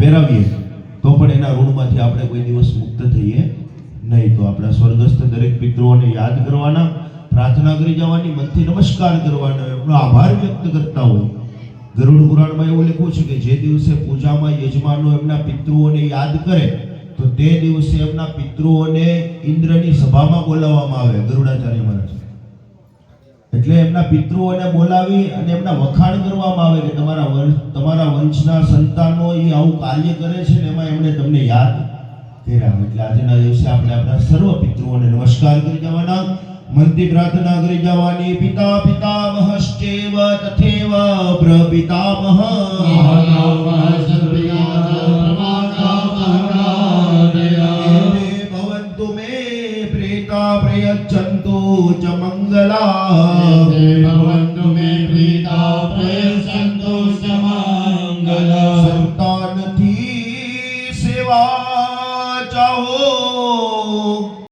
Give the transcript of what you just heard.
પહેરાવીએ તો પણ એના ઋણમાંથી આપણે કોઈ દિવસ મુક્ત થઈએ નહીં. તો આપણા સ્વર્ગસ્થ દરેક પિતૃઓને યાદ કરવાના, પ્રાર્થના કરી જવાની, મનથી નમસ્કાર કરવાના, એમનો આભાર વ્યક્ત કરતા હોય. ગરુડ પુરાણમાં એવું લખ્યું છે કે જે દિવસે પૂજામાં યજમાનો એમના પિતૃઓને યાદ કરે, તો તે દિવસે એમના પિતૃઓને ઇન્દ્રની સભામાં બોલાવવામાં આવે, ગરુડાચાર્ય મહારાજ. એટલે એમના પિતૃઓને બોલાવી અને એમના વખાણ કરવામાં આવે કે તમારા વંશ, તમારા વંશના સંતાનો એ આવું કાર્ય કરે છે ને એમાં એમણે તમને યાદ કર્યા એટલે આજના દિવસે આપણે આપણા સર્વ પિતૃઓને નમસ્કાર કરી જવાના. મંતિ પ્રાર્થના કરી જવાની. પિતા પિતામહશ્ચેવ તથેવ પ્રપિતામહ પ્રેતા પ્રયચ્છન્તુ ચ મંગલા સંતાનથી સેવા ચાહો